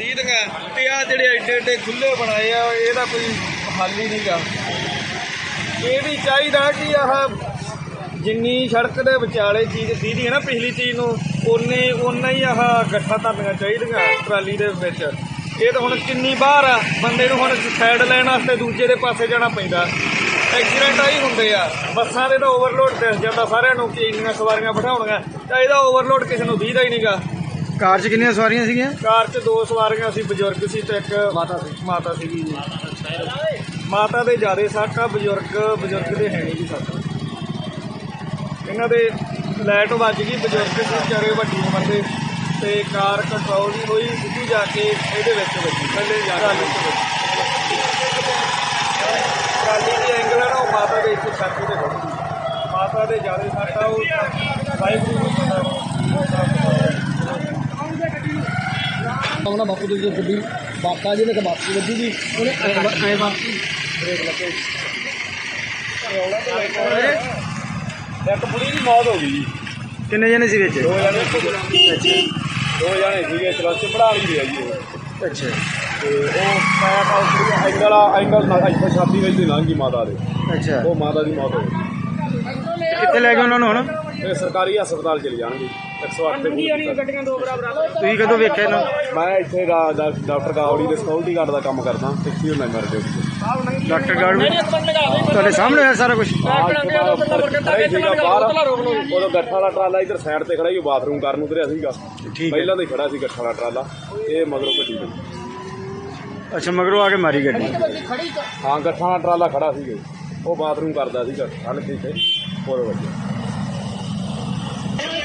ਹੈਗਾ ਤੇ ਆ ਜਿਹੜੇ ਐਡੇ ਐਡੇ ਖੁੱਲੇ ਬਣਾਏ ਆ, ਇਹਦਾ ਕੋਈ ਹੱਲ ਹੀ ਨਹੀਂਗਾ ਇਹ ਵੀ ਚਾਹੀਦਾ ਕਿ ਆਹ ਜਿੰਨੀ ਸੜਕ ਦੇ ਵਿਚਾਲੇ ਚੀਜ਼ ਸੀਦੀ ਹੈ ਨਾ ਪਿਛਲੀ ਚੀਜ਼ ਨੂੰ ਉਨੇ ਉਨਾ ਹੀ ਆਹ ਗੱਠਾ ਧਰਨੀਆਂ ਚਾਹੀਦੀਆਂ ਟਰਾਲੀ ਦੇ ਵਿੱਚ। ਇਹ ਤਾਂ ਹੁਣ ਕਿੰਨੀ ਬਾਹਰ ਆ, ਬੰਦੇ ਨੂੰ ਹੁਣ ਸਾਈਡ ਲੈਣ ਵਾਸਤੇ ਦੂਜੇ ਦੇ ਪਾਸੇ ਜਾਣਾ ਪੈਂਦਾ। ਐਕਸੀਡੈਂਟ ਆਈ ਹੁੰਦੇ ਆ। ਬੱਸਾਂ ਦੇ ਤਾਂ ਓਵਰਲੋਡ ਦਿਸ ਜਾਂਦਾ ਸਾਰਿਆਂ ਨੂੰ ਕਿ ਇੰਨੀਆਂ ਸਵਾਰੀਆਂ ਬਿਠਾਉਣੀਆਂ, ਤਾਂ ਇਹਦਾ ਓਵਰਲੋਡ ਕਿਸੇ ਨੂੰ ਦੀਦਾ ਹੀ ਨਹੀਂਗਾ ਕਾਰ 'ਚ ਕਿੰਨੀਆਂ ਸਵਾਰੀਆਂ ਸੀਗੀਆਂ? ਕਾਰ 'ਚ ਦੋ ਸਵਾਰੀਆਂ ਸੀ ਬਜ਼ੁਰਗ ਸੀ ਤੇ ਇੱਕ ਮਾਤਾ ਸੀ। ਮਾਤਾ ਸੀਗੀ ਜੀ। ਮਾਤਾ ਦੇ ਜਿਆਦੇ ਸੱਟ ਆ ਬਜ਼ੁਰਗ ਬਜ਼ੁਰਗ ਦੇ ਹੈ ਨਹੀਂ ਜੀ ਸੱਟ। ਇਹਨਾਂ ਦੇ ਲਾਈਟ ਵੱਜ ਗਈ ਬਜ਼ੁਰਗ ਸੀ ਵਿਚਾਰੇ ਵੱਡੀ ਉਮਰ ਦੇ ਤੇ ਕਾਰ ਕੰਟਰੋਲ ਨਹੀਂ ਹੋਈ ਸਿੱਧੀ ਜਾ ਕੇ ਇਹਦੇ ਵਿੱਚ ਵੱਜੀ ਪਹਿਲੇ ਜਾ ਕੇ ਟਰਾਲੀ ਦੀ ਐਂਗਲ ਆ ਨਾ ਉਹ ਮਾਤਾ ਦੇ ਇੱਥੇ ਛਾਤੀ ਤੇ ਵੱਜੀ ਮਾਤਾ ਦੇ ਜਿਆਦੇ ਸੱਟ ਆ ਉਹ ਵਾਹਿਗੁਰੂ ਨੂੰ ਆਉਣਾ ਬਾਪੂ ਦੀ ਗੱਡੀ ਬਾਪਾ ਜੀ ਨੇ ਕਿ ਬਾਪੂ ਵੱਜੀ ਦੀ ਉਹਨੇ ਐ ਬਾਪੂ ਬ੍ਰੇਕ ਲੱਗੇ ਇੱਕ ਬੁੜੀ ਦੀ ਮੌਤ ਹੋ ਗਈ ਜੀ। ਕਿੰਨੇ ਜਣੇ ਸੀ ਵਿੱਚ? ਦੋ ਜਣੇ ਦੋ ਜਣੇ ਸੀਗੇ ਚਲੋ ਪੜਾ ਲਈ ਰਿਹਾ ਜੀ ਉਹ। ਅੱਛਾ। ਤੇ ਉਹ ਪੈਪ ਆਉਟ ਐਂਗਲ ਆ ਐਂਗਲ ਨਾਲ ਇੱਥੇ ਛਾਤੀ ਵਿੱਚ ਦੀ ਲੰਘ ਗਈ ਮਾਤਾ ਦੇ। ਅੱਛਾ। ਉਹ ਮਾਤਾ ਦੀ ਮੌਤ ਹੋ ਗਈ। ਕਿੱਥੇ ਲੈ ਗਏ ਉਹਨਾਂ ਨੂੰ ਹੁਣ? ਇਹ ਸਰਕਾਰੀ ਹਸਪਤਾਲ ਚਲੇ ਜਾਣਗੇ। 108 ਤੇ ਗੱਡੀਆਂ ਦੋ ਤੁਸੀਂ ਕਦੋਂ ਵੇਖਿਆ ਨੂੰ? ਮੈਂ ਇੱਥੇ ਡਾ- ਡਾ- ਡਾਕਟਰ ਗਾਵੜੀ ਦੇ ਸਿਕਿਉਰਿਟੀ ਗਾਰਡ ਦਾ ਕੰਮ ਕਰਦਾ ਹੀ ਮੈਂ ਮੇਰੇ ਦੇ ਡਾਕਟਰ ਗਾਰਡ ਵੀ ਤੁਹਾਡੇ ਸਾਹਮਣੇ ਹੋਇਆ ਸਾਰਾ ਕੁਝ ਉਦੋਂ ਗੱਠਾ ਵਾਲਾ ਟਰਾਲਾ ਇੱਧਰ ਸਾਈਡ ਤੇ ਖੜਾ ਹੀ ਉਹ ਬਾਥਰੂਮ ਕਰਨ ਉਤਰਿਆ ਸੀਗਾ। ਠੀਕ ਹੈ ਪਹਿਲਾਂ ਤਾਂ ਹੀ ਖੜਾ ਸੀ ਗੱਠਾ ਵਾਲਾ ਟਰਾਲਾ ਇਹ ਮਗਰੋਂ ਗੱਡੀ ਵੱਜੀ। ਅੱਛਾ ਮਗਰੋਂ ਆ ਕੇ ਮਾਰੀ ਗੱਡੀ। ਹਾਂ ਗੱਠਾ ਵਾਲਾ ਟਰਾਲਾ ਖੜਾ ਜੀ। ਉਹ ਬਾਥਰੂਮ ਕਰਦਾ ਸੀਗਾ ਹਲਕੇ ਤੇ ਹੋਰ ਵੱਜਿਆ